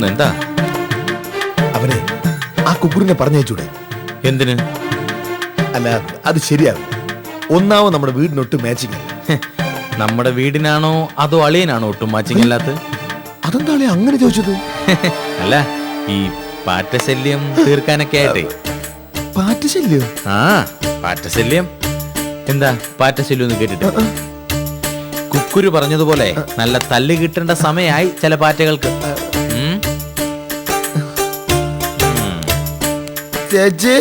പോകുന്നു എന്താ? അവനെ ആ കുക്കുറിനെ പറഞ്ഞേച്ചൂടെ എന്തിന്? അല്ല അത് ശരിയാകും. ഒന്നാമത് നമ്മുടെ വീടിനൊട്ട് മാച്ചിങ് നമ്മുടെ വീടിനാണോ അതോ അളിയനാണോ ഒട്ടും മാച്ചിങ് അല്ലാത്ത അളിയ അങ്ങനെ ചോദിച്ചത്? അല്ല ഈ പാറ്റശല്യം തീർക്കാനൊക്കെ ആയിട്ടേ. പാറ്റശല്യോ? ആ പാറ്റശല്യം. എന്താ പാറ്റശല്യം ഒന്ന് കേട്ടിട്ട്? കുക്കുരു പറഞ്ഞതുപോലെ നല്ല തല്ല് കിട്ടേണ്ട സമയമായി ചില പാറ്റകൾക്ക്. ചേച്ചി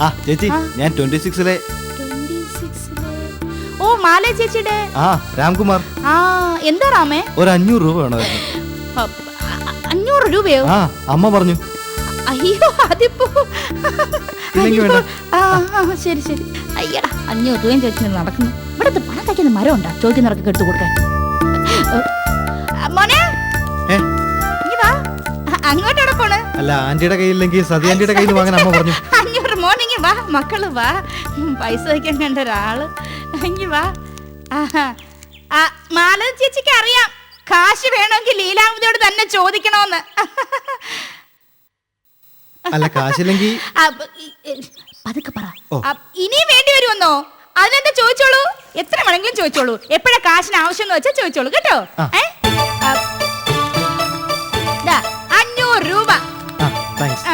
ആ, ചേച്ചി ഞാൻ ട്വന്റി സിക്സിലെ 26 ലെ. ഓ മാല ചേച്ചിയുടെ. ആ രാംകുമാർ. ആ എന്താ റാമേ ഒരു അഞ്ഞൂറ് രൂപ വേണമായിരുന്നു. അ- അഞ്ഞൂറ് രൂപയോ? ആ അമ്മ പറഞ്ഞു. അയ്യോ അതിപ്പോ. ഇല്ലെങ്കി വേണ്ട. ആ ആ, ശരി ശരി. അയ്യടാ അഞ്ഞൂറ് രൂപയും ചോദിച്ചു നടക്കുന്നു. ഇവിടുത്തെ പണം കഴിക്കുന്ന മരം ഉണ്ടാ? ചോദിക്കുന്നവർക്ക് എടുത്തു കൊടുക്കാൻ. മോനെ? ഏ? ഇങ്ങ് വാ. അ- അങ്ങോട്ടെവിടെ പോണ്? അല്ല ആന്റിയുടെ കയ്യില്ലെങ്കിൽ സതി ആന്റിയുടെ കയ്യിൽ നിന്ന് വാങ്ങാൻ അമ്മ പറഞ്ഞു. വാ മക്കൾ വാ. പൈസ വയ്ക്കാൻ കണ്ട ഒരാൾ. വാ. ആ, മാലതി ചേച്ചിക്ക് അറിയാം. കാശ് വേണമെങ്കിൽ ലീലാമതിയോട് തന്നെ ചോദിക്കണോന്ന്. അല്ല കാശില്ലെങ്കിൽ പതുക്കെ പറ. ഇനിയും വേണ്ടി വരുമെന്നോ? അതിനെന്താ ചോദിച്ചോളൂ? എത്ര വേണമെങ്കിലും ചോദിച്ചോളൂ. എപ്പോഴാ കാശിന് ആവശ്യം എന്ന് വെച്ചാൽ ചോദിച്ചോളൂ കേട്ടോ. ഏ? അഞ്ഞൂറ് രൂപ.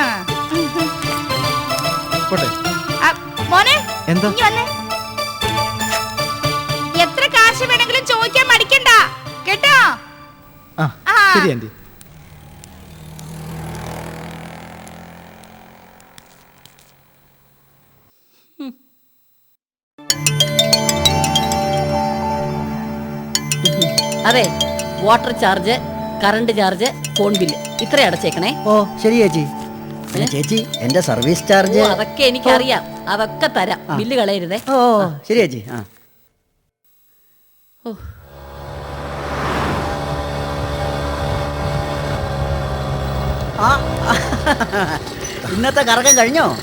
ആ എന്താ? എത്ര കാശ് വേണമെങ്കിലും ചോദിക്കാൻ മടിക്കണ്ട. കേട്ടോ. ശരി ആന്റി അതെ water charge current charge phone bill ഇത്ര അടച്ചേക്കണേ. ഓ ശരി ചേച്ചി. ചേച്ചി എന്റെ സർവീസ് ചാർജ് അതൊക്കെ എനിക്കറിയാം. അതൊക്കെ തരാം. ബില്ല് കളയരുതേ. ഓ ശരി ചേച്ചി ആ. ഓ. ആ. ഇന്നത്തെ കറക്കം കഴിഞ്ഞോ?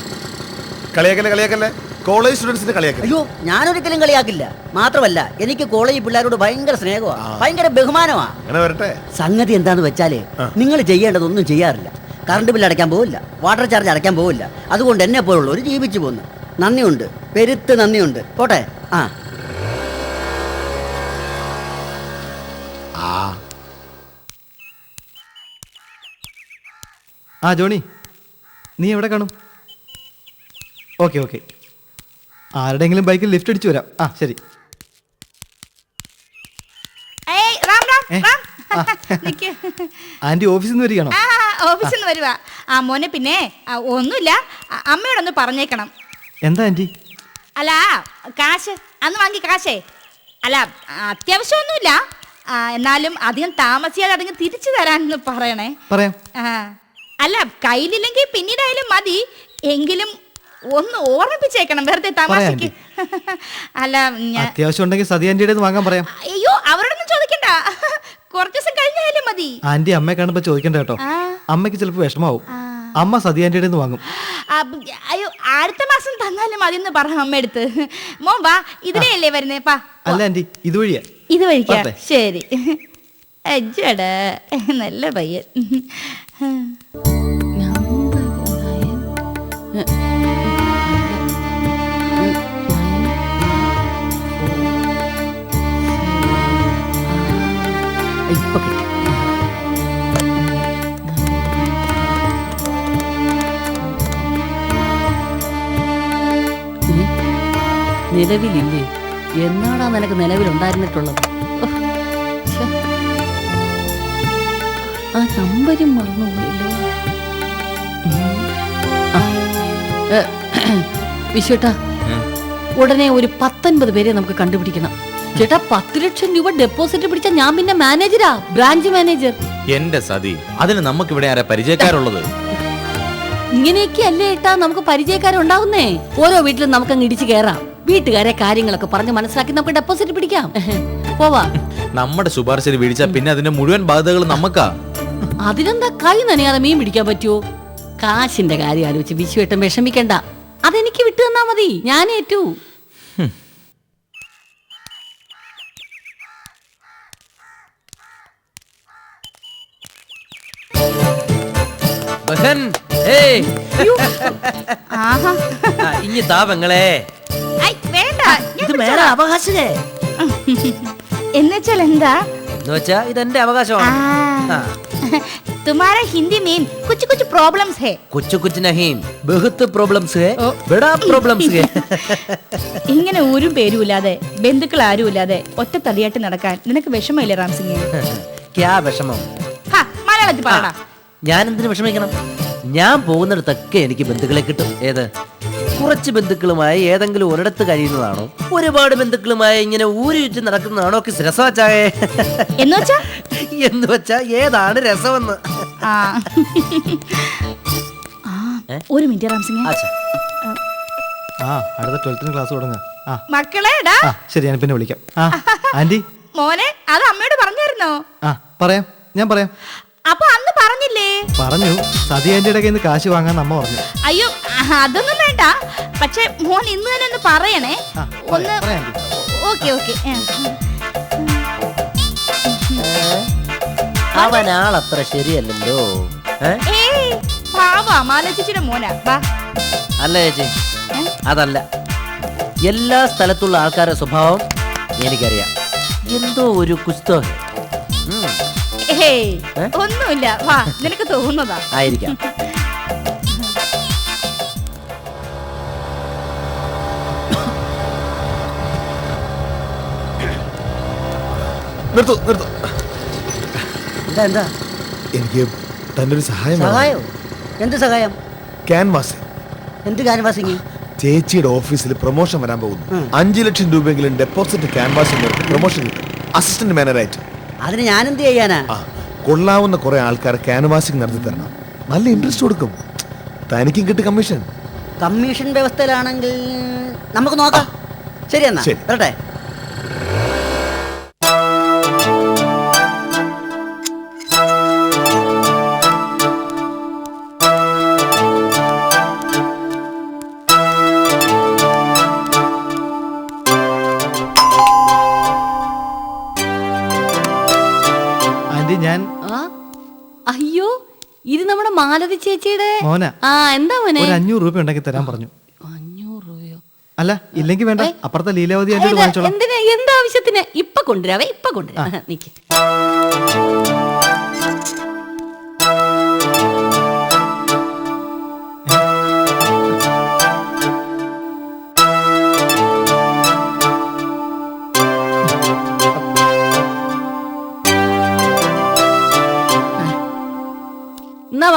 കളിയാക്കല്ലേ കളിയാക്കല്ലേ? കോളേജ് സ്റ്റുഡൻസിന്റെ കളിയാക്കല്ലേ അയ്യോ ഞാനൊരിക്കലും കളിയാക്കില്ല. മാത്രമല്ല എനിക്ക് കോളേജ് പിള്ളേരോട് ഭയങ്കര സ്നേഹമാ. ഭയങ്കര ബഹുമാനമാ. അങ്ങനെ വരട്ടെ. സംഗതി എന്താന്ന് വെച്ചാൽ നിങ്ങൾ ചെയ്യേണ്ടതൊന്നും ചെയ്യാറില്ല. കറണ്ട് ബില്ല് അടയ്ക്കാൻ പോവില്ല. വാട്ടർ ചാർജ് അടയ്ക്കാൻ പോവില്ല. അതുകൊണ്ട് എന്നെ പോലുള്ളവർ ജീവിച്ചു പോന്നു. നന്ദിയുണ്ട്. പെരുത്ത് നന്ദിയുണ്ട്. പോട്ടെ? ആ. ആ. ജോണി. നീ എവിടെ കാണും? Okay okay. ആരുടെയെങ്കിലും ബൈക്കിൽ ലിഫ്റ്റ് അടിച്ചു വരാം. ആ ശരി. ആന്റി ഓഫീസിൽ നിന്ന് വരികയാണോ? ഓഫീസിൽ നിന്ന് വരുവാ. ആ മോനെ പിന്നെ ആ, ഒന്നുമില്ല. അമ്മയോട് അമ്മയോടൊന്ന് പറഞ്ഞേക്കണം. എന്താ ആന്റി? അല്ല കാശ് അന്ന് വാങ്ങി കാശേ. അല്ല അത്യാവശ്യമൊന്നുമില്ല. ആ, എന്നാലും അധികം താമസിയാതെ അധികം തിരിച്ചു തരാനെന്ന് പറയണേ. പറയാം. ആ അല്ല കയ്യിലില്ലെങ്കിൽ പിന്നീടായാലും മതി. എങ്കിലും ഒന്ന് ഓർമ്മിപ്പിച്ചേക്കണം വെറുതെ തമാശക്ക്. അല്ല ഞാൻ അത്യാവശ്യം ഉണ്ടെങ്കിൽ സതി ആന്റിയുടെ വാങ്ങാൻ പറയാം. അയ്യോ അവരോടൊന്നും ചോദിക്കണ്ട. കുറച്ച് ദിവസം കഴിഞ്ഞാലും മതി. ആന്റി അമ്മയെ കാണുമ്പോ ചോദിക്കണ്ട കേട്ടോ. അമ്മയ്ക്ക് ചിലപ്പോൾ വിഷമാവും. അമ്മ സതി ആന്റിയുടെ നിന്ന് വാങ്ങും. ആ, ബ്- അയ്യോ അടുത്ത മാസം തന്നാലും മതി എന്ന് പറഞ്ഞു അമ്മ എടുത്ത് മോൻ വാ ഇതിലെയല്ലേ വരുന്നേ? പാ അല്ല ആന്റി ഇതുവഴിയാ. ഇത് വഴിക്കാ ശരി. അജ്ജടാ നല്ല പയ്യൻ. നിലവിലില്ലേ? എന്നാടാ നിനക്ക് നിലവിലുണ്ടായിരുന്നിട്ടുള്ളത്. ആ നമ്പരും മറന്നുപോയല്ലോ വിശ്വട്ടാ ഉടനെ ഒരു പത്തൊൻപത് പേരെ നമുക്ക് കണ്ടുപിടിക്കണം. ചേട്ടാ പത്ത് ലക്ഷം രൂപ ഡെപ്പോസിറ്റ് പിടിച്ച ഞാൻ പിന്നെ മാനേജരാ? Branch manager. എന്റെ സതി അതിന് നമുക്ക് ഇവിടെ ആരാ പരിചയക്കാരുള്ളത്? ഇങ്ങനെയൊക്കെ അല്ലേ ഏട്ടാ നമുക്ക് പരിചയക്കാരുണ്ടാവുന്നേ? ഓരോ വീട്ടിലും നമുക്ക് അങ്ങ് ഇടിച്ചു കയറാം. വീട്ടുകാരെ കാര്യങ്ങളൊക്കെ പറഞ്ഞ് മനസ്സിലാക്കി നമുക്ക് ഡെപ്പോസിറ്റ് പിടിക്കാം. പോവാ. നമ്മുടെ ശുപാർശയിൽ പിടിച്ചാ പിന്നെ അതിന്റെ മുഴുവൻ ബാധ്യതകൾ നമുക്കാ അതിനെന്താ കൈ നനയാതെ മീൻ പിടിക്കാൻ പറ്റുമോ കാശിന്റെ കാര്യം ആലോചിച്ച് വിശ്വേട്ടൻ വിഷമിക്കണ്ട. അതെനിക്ക് വിട്ടു തന്നാ മതി. ഞാൻ ഏറ്റു. ബഹൻ ഏയ്. ആഹാ. ആ, ഇഞ്ഞി താ പെങ്ങളെ. ഐ, വേണ്ട ഞാൻ ഇത് മേലെ അവകാശമേ എന്നുവെച്ചാൽ എന്താ എന്ന് വെച്ചാ ഇതെന്റെ ആ, അവകാശമാണ് ആ. तुम्हारा हिंदी में कुछ कुछ प्रॉब्लम्स है കൊച്ചു കൊച്ചു നഹീം ബഹുത്ത് പ്രോബ്ലംസ് ഹേ ഓ. ബടാ പ്രോബ്ലംസ് ഹേ ഇങ്ങനെ ഒരു പേരും ഇല്ലാതെ ബന്ധുക്കൾ ആരും ഇല്ലാതെ ഒറ്റ തടിയായിട്ട് നടക്കാൻ നിനക്ക് വിഷമമില്ലേ റാംസിംഗ് ക്യാ വിഷമം ഹാ, മലയാളത്തിൽ പറയടാ ഞാൻ എന്തിനു വിഷമിക്കണം ഞാൻ പോകുന്നിടത്തൊക്കെ എനിക്ക് ബന്ധുക്കളെ കിട്ടും ഏത് കുറച്ച് ബന്ധുക്കളുമായി ഏതെങ്കിലും ഒരിടത്ത് കഴിയുന്നതാണോ? ഒരുപാട് ബന്ധുക്കളുമായി ഇങ്ങനെ ഊരി ചുറ്റി നടക്കുന്നതാണോ? ഒക്കെ രസവച്ചായേ. എന്ന് വെച്ചാ? എന്ന് വെച്ചാ ഏതാണ് രസമെന്ന്? ആ. ആ, ഒരു മിനിറ്റ് റാംസിംഗ് ആച്ചാ ആ അടുത്ത ട്വൽത്തിന് ക്ലാസ് തുടങ്ങാം. ആ. മക്കളെ എടാ ആ ശരി ഞാൻ പിന്നെ വിളിക്കാം. ആ ആന്റി മോനെ അത് അമ്മയോട് പറഞ്ഞായിരുന്നോ? ആ പറയാം. ഞാൻ പറയാം. അപ്പൊ അന്ന് പറഞ്ഞില്ലേ? പറഞ്ഞു. സതി നിന്ന് കാശ് വാങ്ങാൻ നമ്മ പറഞ്ഞു. അയ്യോ അതൊന്നും വേണ്ട. പക്ഷെ മോൻ ഇന്ന് തന്നെ ഒന്ന് പറയണേ. ആ, ഒന്ന് പറയാം, പറയാം ഓക്കെ ഓക്കെ. അവൻ ആളത്ര ശരിയല്ലല്ലോ. ഏ? ഏയ് പാവാ മാലച്ചിച്ചിയുടെ മോനാ. വാ. അല്ല ചേച്ചി. ഏ? അതല്ല. എല്ലാ സ്ഥലത്തുള്ള ആൾക്കാരുടെ സ്വഭാവം എനിക്കറിയാം. എന്തോ ഒരു കുസ്തോ ഹേ. ഉം, ഏയ് ഏ? ഒന്നുമില്ല. വാ നിനക്ക് തോന്നുന്നതാ. ആയിരിക്കാം. നിർത്തു നിർത്തു. എന്താ എന്താ? എനിക്ക് തന്റെ ഒരു സഹായം വേണം. സഹായം? എന്ത് സഹായം? ക്യാൻവാസ് എന്ത് ക്യാൻവാസിങ്? ചേച്ചിയുടെ ഓഫീസിൽ പ്രൊമോഷൻ വരാൻ പോകുന്നു. ഉം. അഞ്ചു ലക്ഷം രൂപയെങ്കിലും ഡെപ്പോസിറ്റ് ക്യാൻവാസ് പ്രൊമോഷൻ കിട്ടും. അസിസ്റ്റന്റ് മാനേജറായിട്ട്. അതിന് ഞാൻ എന്ത് ചെയ്യാനാ? ആ കൊള്ളാവുന്ന കുറെ ആൾക്കാർ ക്യാൻവാസിങ് നടത്തി തരണം. നല്ല ഇൻട്രസ്റ്റ് കൊടുക്കും. തനിക്കും കിട്ടും കമ്മീഷൻ കമ്മീഷൻ വ്യവസ്ഥയിലാണെങ്കിൽ നമുക്ക് നോക്കാം. ശരി എന്നാ. ശരി. വരട്ടെ. അയ്യോ ഇത് നമ്മുടെ മാലതി ചേച്ചിയുടെ മോനെ. ആ എന്താ മോനെ? ഒരു അഞ്ഞൂറ് രൂപ ഉണ്ടെങ്കിൽ തരാൻ പറഞ്ഞു. അഞ്ഞൂറ് രൂപയോ? അല്ല ഇല്ലെങ്കിൽ വേണ്ട. അപ്പുറത്തെ ലീലാവതി എന്തിനാ എന്താവശ്യത്തിന് ഇപ്പൊ കൊണ്ടുവരാവേ ഇപ്പൊ കൊണ്ടുവരാ. നിക്ക്.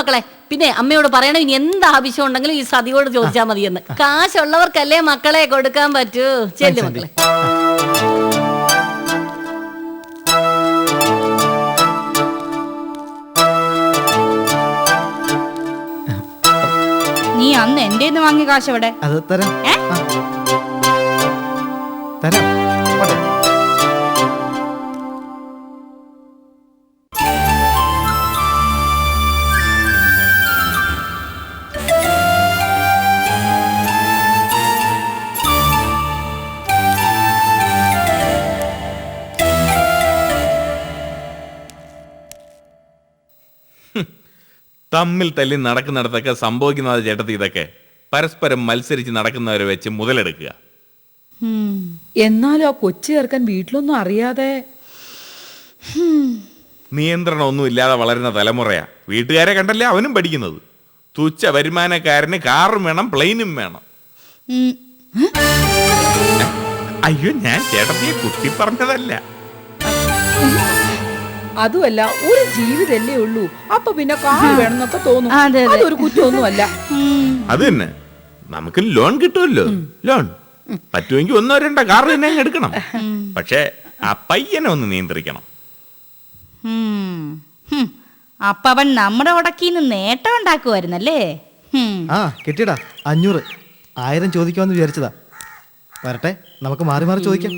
മക്കളെ പിന്നെ അമ്മയോട് പറയണം ഇനി എന്ത് ആവശ്യം ഉണ്ടെങ്കിലും ഈ സതിയോട് ചോദിച്ചാൽ മതിയെന്ന്. കാശുള്ളവർക്കല്ലേ മക്കളെ കൊടുക്കാൻ പറ്റൂ? ചെല്ലു മക്കളെ. നീ അന്ന് എന്റെ വാങ്ങിയ കാശ് എവിടെ? അത് തരാം. ഏ? തരാം. തമ്മിൽ തല്ലി നടക്കുന്നിടത്തൊക്കെ സംഭവിക്കുന്നത് ചേട്ടത്തി ഇതൊക്കെ. പരസ്പരം മത്സരിച്ച് നടക്കുന്നവരെ വെച്ച് മുതലെടുക്കുക. എന്നാലും ആ കൊച്ചു ചേർക്കാൻ വീട്ടിലൊന്നും അറിയാതെ. നിയന്ത്രണം ഒന്നും ഇല്ലാതെ വളരുന്ന തലമുറയാ. വീട്ടുകാരെ കണ്ടല്ലേ അവനും പഠിക്കുന്നത്. തുച്ഛ വരുമാനക്കാരന് കാറും വേണം പ്ലെയിനും വേണം. അയ്യോ ഞാൻ ചേട്ടത്തിയെ കുട്ടി പറഞ്ഞതല്ല. അതുമല്ല ഒരു ജീവിതല്ലേ ഉള്ളൂ. അപ്പൊ പിന്നെ കാർ വേണമെന്നൊക്കെ തോന്നും. അതെ, അതെ. അതൊരു കുറ്റമൊന്നുമല്ല. അത് തന്നെ. നമുക്ക് ലോൺ കിട്ടുമല്ലോ. ലോൺ. പറ്റുമെങ്കിൽ ഒന്നോ രണ്ടോ കാർ തന്നെ അങ്ങ് എടുക്കണം. പക്ഷേ ആ പയ്യനെ ഒന്ന് നിയന്ത്രിക്കണം. ഉം. ഹും. അപ്പൊ അവൻ നമ്മുടെ ഉടക്കിന്ന് നേട്ടം ഉണ്ടാക്കുമായിരുന്നല്ലേ? ഹും. ആ കിട്ടിയടാ. അഞ്ഞൂറ്. ആയിരം ചോദിക്കാമെന്ന് വിചാരിച്ചതാ. വരട്ടെ നമുക്ക് മാറി മാറി ചോദിക്കാം.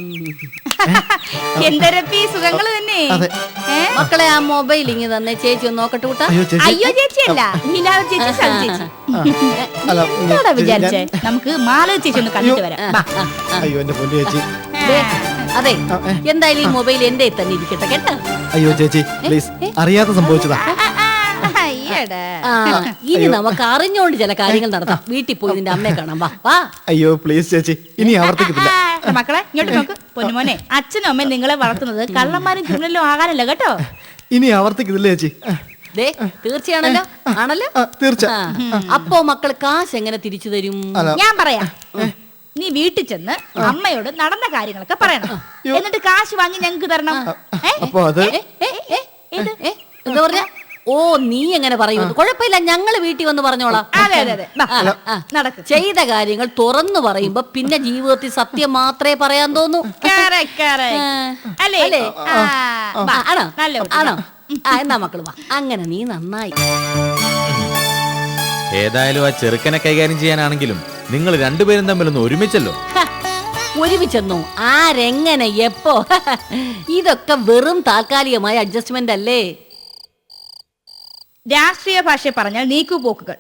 എന്തരപ്പി സുഖങ്ങൾ തന്നെ? അതെ. മക്കളെ ആ മൊബൈൽ ഇങ്ങ് തന്നെ ചേച്ചി ഒന്ന് നോക്കട്ടെ കൂട്ടാ. അയ്യോ ചേച്ചി. അല്ല. ചേച്ചിയല്ല ചേച്ചി ചേച്ചി. വിചാരിച്ചേ? നമുക്ക് മാലവ ചേച്ചി ഒന്ന് കണ്ടിട്ട് വരാം. അയ്യോ എന്റെ പൊന്നു ചേച്ചി. അതെ. എന്തായാലും ഈ മൊബൈൽ എന്റെ തന്നെ ഇരിക്കട്ടെ കേട്ടോ? അയ്യോ ചേച്ചി പ്ലീസ് അറിയാതെ സംഭവിച്ചതാ. ആ, ഇനി നമുക്ക് അറിഞ്ഞോണ്ട് ചില കാര്യങ്ങൾ നടത്താം. വീട്ടിൽ പോയി നിന്റെ അമ്മയെ കാണാം. വാ വാ. അയ്യോ പ്ലീസ് ചേച്ചി ഇനി ആവർത്തിക്കത്തില്ല. ആ, മക്കളെ ഇങ്ങോട്ട് നോക്ക്. പൊന്നുമോനെ അച്ഛനും അമ്മയും നിങ്ങളെ വളർത്തുന്നത് കള്ളന്മാരും ക്രിമിനലും ആകാനല്ല കേട്ടോ? ഇനി ആവർത്തിക്കത്തില്ല ചേച്ചി. ദേ തീർച്ചയാണല്ലോ. ആണല്ലോ? ആ, തീർച്ച ആ. അപ്പോ മക്കൾ കാശ് എങ്ങനെ തിരിച്ചു തരും? അല്ല ഞാൻ പറയാ. നീ വീട്ടിൽ ചെന്ന് അമ്മയോട് നടന്ന കാര്യങ്ങളൊക്കെ പറയണം. എന്നിട്ട് കാശ് വാങ്ങി ഞങ്ങൾക്ക് തരണം. ഏ? അപ്പൊ അത്? ഏ, ഏ, ഏ, ഏത്? ഏ, എന്താ പറഞ്ഞ? ഓ നീ എങ്ങനെ പറയുന്നു? കുഴപ്പമില്ല ഞങ്ങൾ വീട്ടിൽ വന്ന് പറഞ്ഞോളാം. അതെ അതെ. നടക്ക്. ചെയ്ത കാര്യങ്ങൾ തുറന്നു പറയുമ്പോ പിന്നെ ജീവിതത്തിൽ സത്യം മാത്രമേ പറയാൻ തോന്നൂ. അല്ലേ? ആണോ? എന്നാ മക്കൾ വാ. അങ്ങനെ നീ നന്നായി. ഏതായാലും ആ ചെറുക്കനെ കൈകാര്യം ചെയ്യാനാണെങ്കിലും നിങ്ങൾ രണ്ടുപേരും തമ്മിലൊന്ന് ഒരുമിച്ചല്ലോ. ഒരുമിച്ചെന്നു? ആരെങ്ങനെ എപ്പോ? ഇതൊക്കെ വെറും താൽക്കാലികമായ അഡ്ജസ്റ്റ്മെന്റ് അല്ലേ? രാഷ്ട്രീയ ഭാഷയെ പറഞ്ഞാൽ നീക്കുപോക്കുകൾ.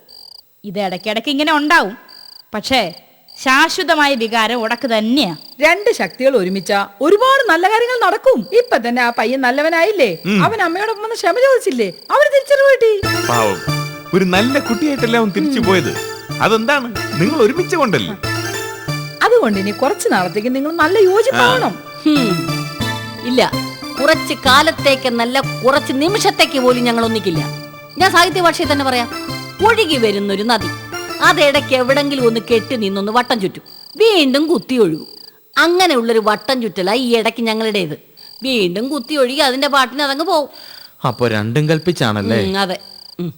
ഇത് ഇടയ്ക്കിടയ്ക്ക് ഇങ്ങനെ ഉണ്ടാവും. പക്ഷേ ശാശ്വതമായ വികാരം ഉടക്ക് തന്നെയാ. രണ്ട് ശക്തികൾ ഒരുമിച്ച ഒരുപാട് നല്ല കാര്യങ്ങൾ നടക്കും. ഇപ്പൊ തന്നെ ആ പയ്യൻ നല്ലവനായില്ലേ? അവൻ അമ്മയോടൊപ്പം വന്ന് ക്ഷമ ചോദിച്ചില്ലേ? അവന് തിരിച്ചറിവ് കിട്ടി. പാവം. ഒരു നല്ല കുട്ടിയായിട്ടല്ലേ അവൻ തിരിച്ചു പോയത്? അതെന്താണ്? നിങ്ങൾ ഒരുമിച്ച് കൊണ്ടല്ലേ? അതുകൊണ്ട് ഇനി കുറച്ചു നാളത്തേക്ക് നിങ്ങൾ നല്ല യോജിപ്പാണോ ഇല്ല കുറച്ച് കാലത്തേക്ക് നല്ല കുറച്ച് നിമിഷത്തേക്ക് പോലും ഞങ്ങൾ ഒന്നിക്കില്ല. ഞാൻ സാഹിത്യ ഭാഷയിൽ തന്നെ പറയാം. ഒഴുകി വരുന്നൊരു നദി. അതിടയ്ക്ക് എവിടെങ്കിലും ഒന്ന് കെട്ടി നിന്നൊന്ന് വട്ടം ചുറ്റും. വീണ്ടും കുത്തി ഒഴുകും. അങ്ങനെയുള്ളൊരു വട്ടം ചുറ്റലായി ഈ ഇടയ്ക്ക് ഞങ്ങളുടേത്. വീണ്ടും കുത്തി ഒഴുകി അതിന്റെ പാട്ടിന് അതങ്ങ് പോവും. അപ്പൊ രണ്ടും കൽപ്പിച്ചാണല്ലേ? ഉം, അതെ. ഉം.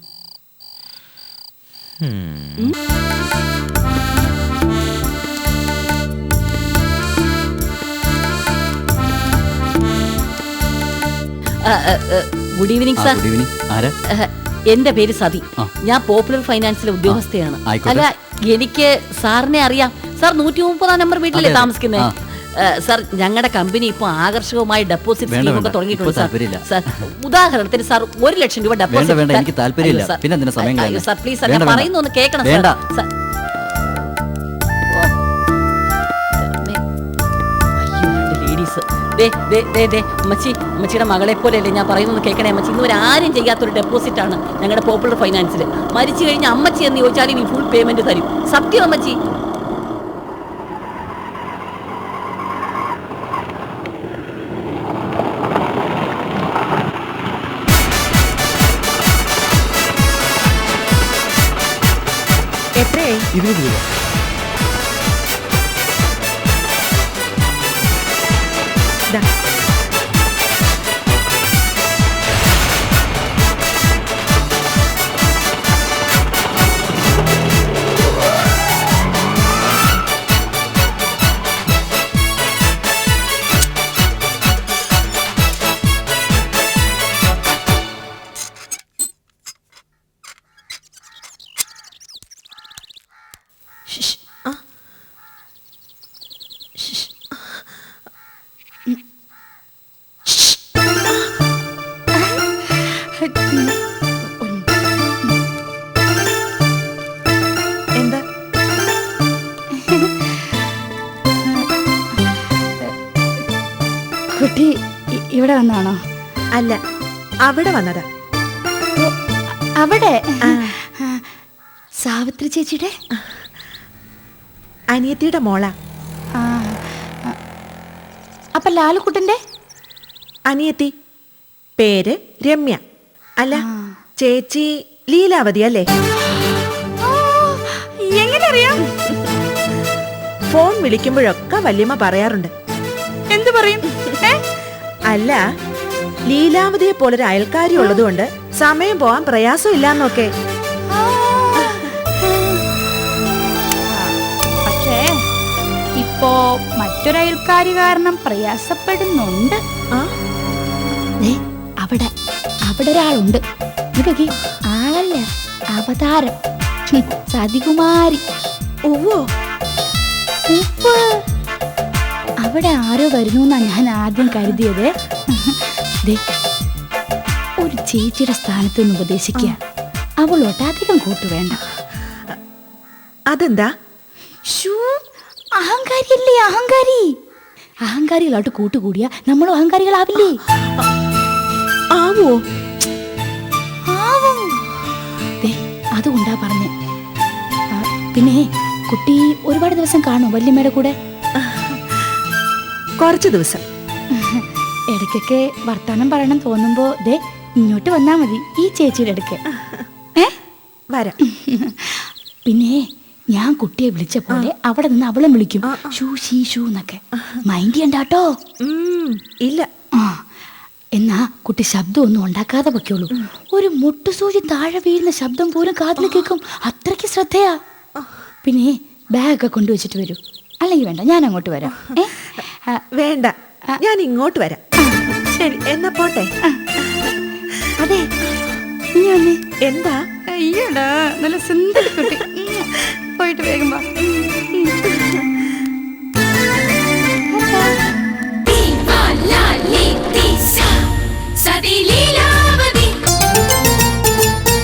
ആ, ആ, ആ, good evening sir. Good evening. ആരാ? എന്റെ പേര് സതി. ഞാൻ പോപ്പുലർ ഫൈനാൻസിലെ ഉദ്യോഗസ്ഥയാണ്. അല്ല എനിക്ക് സാറിനെ അറിയാം. സാർ നൂറ്റി മുപ്പതാം നമ്പർ വീട്ടിലല്ലേ. താമസിക്കുന്നത് സാർ ഞങ്ങളുടെ കമ്പനി ഇപ്പോൾ ആകർഷകമായി ഡെപ്പോസിറ്റ് സ്കീം ഒക്കെ തുടങ്ങിയിട്ടുണ്ട് സാർ. ഉദാഹരണത്തിന് സാർ ഒരു ലക്ഷം രൂപ ഡെപ്പോസിറ്റ് വേണ്ട, എനിക്ക് താല്പര്യമില്ല. പിന്നെ എന്തിനാ സമയം അയ്യോ സാർ പ്ലീസ്. പറയുന്ന ഒന്ന് കേൾക്കണം സാർ. ദേ ദേ ദേ ദേ അമ്മച്ചി അമ്മച്ചിയുടെ മകളെ പോലെയല്ലേ ഞാൻ പറയുന്നത് കേൾക്കണേ അമ്മച്ചി. ഇന്നുവരെ ആരും ചെയ്യാത്തൊരു ഡെപ്പോസിറ്റ് ആണ് ഞങ്ങളുടെ പോപ്പുലർ ഫൈനാൻസിൽ മരിച്ചു കഴിഞ്ഞാൽ അമ്മച്ചി എന്ന് ചോദിച്ചാലും ഈ ഫുൾ പേയ്മെന്റ് തരും. സത്യം അമ്മച്ചി? എത്രയായി? ഇരുപത് രൂപ. 나. 쉬, 쉬, 어? 쉬, 쉬. എന്താ? കുട്ടി ഇവിടെ വന്നാണോ? അല്ല അവിടെ വന്നതാ. അവിടെ? സാവിത്രി ചേച്ചിയുടെ? അനിയത്തിയുടെ മോള. അപ്പൊ ലാലുക്കുട്ടന്റെ അനിയത്തി. പേര് രമ്യ. അല്ല ചേച്ചി ലീലാവതി അല്ലേ? എങ്ങനെ അറിയാം ഫോൺ വിളിക്കുമ്പോഴൊക്കെ വല്യമ്മ പറയാറുണ്ട്. എന്ത് പറയും? അല്ല ലീലാവതിയെ പോലൊരു അയൽക്കാരി ഉള്ളതുകൊണ്ട് സമയം പോവാൻ പ്രയാസം ഇല്ലാന്നൊക്കെ. പക്ഷേ ഇപ്പോ മറ്റൊരയൽക്കാരി കാരണം പ്രയാസപ്പെടുന്നുണ്ട്. ആ? അവിടെ അവിടെ ഒരാളുണ്ട്. ഇവകി ആളല്ല? അവതാരം. സതികുമാരി. ഓവോ അവിടെ ആരോ വരുന്നു എന്നാ ഞാൻ ആദ്യം കരുതിയത്. ഒരു ചേച്ചിയുടെ സ്ഥാനത്ത് നിന്ന് ഉപദേശിക്കുക അവൾ ഒട്ടാധികം കൂട്ടു വേണ്ട. അതെന്താ? അഹങ്കാരിയല്ലേ അഹങ്കാരി? അഹങ്കാരികളായിട്ട് കൂട്ടുകൂടിയ നമ്മളും അഹങ്കാരികളാവില്ലേ? ആവോ ആവും. അതുകൊണ്ടാ പറഞ്ഞേ. പിന്നെ കുട്ടി ഒരുപാട് ദിവസം കാണും വല്യമ്മയുടെ കൂടെ? കുറച്ച് ദിവസം. ഇടയ്ക്കൊക്കെ വർത്താനം പറയണം തോന്നുമ്പോ ദേ ഇങ്ങോട്ട് വന്നാ മതി. ഈ ചേച്ചിയുടെ അടുക്ക്. ഏ? വരാം. പിന്നെ ഞാൻ കുട്ടിയെ വിളിച്ച പോലെ അവിടെ നിന്ന് അവളും വിളിക്കും. ഷൂ ഷീ ഷൂന്നൊക്കെ മൈൻഡ് ചെയ്യണ്ടാട്ടോ? ഇല്ല. ആ. എന്നാ കുട്ടി ശബ്ദം ഒന്നും ഉണ്ടാക്കാതെ വെക്കുള്ളൂ. ഒരു മുട്ടുസൂചി താഴെ വീഴുന്ന ശബ്ദം പോലും കാതിൽ കേൾക്കും. അത്രയ്ക്ക് ശ്രദ്ധയാ. പിന്നെ ബാഗൊക്കെ കൊണ്ടുവച്ചിട്ട് വരൂ. അല്ലെങ്കിൽ വേണ്ട ഞാൻ അങ്ങോട്ട് വരാം വേണ്ട ഞാൻ ഇങ്ങോട്ട് വരാം. ശരി എന്നാ പോട്ടെ. അതെ. എന്താ? അയ്യോടാ നല്ല സുന്ദരി കുട്ടി. പോയിട്ട് വേഗം വാ. అది లీలా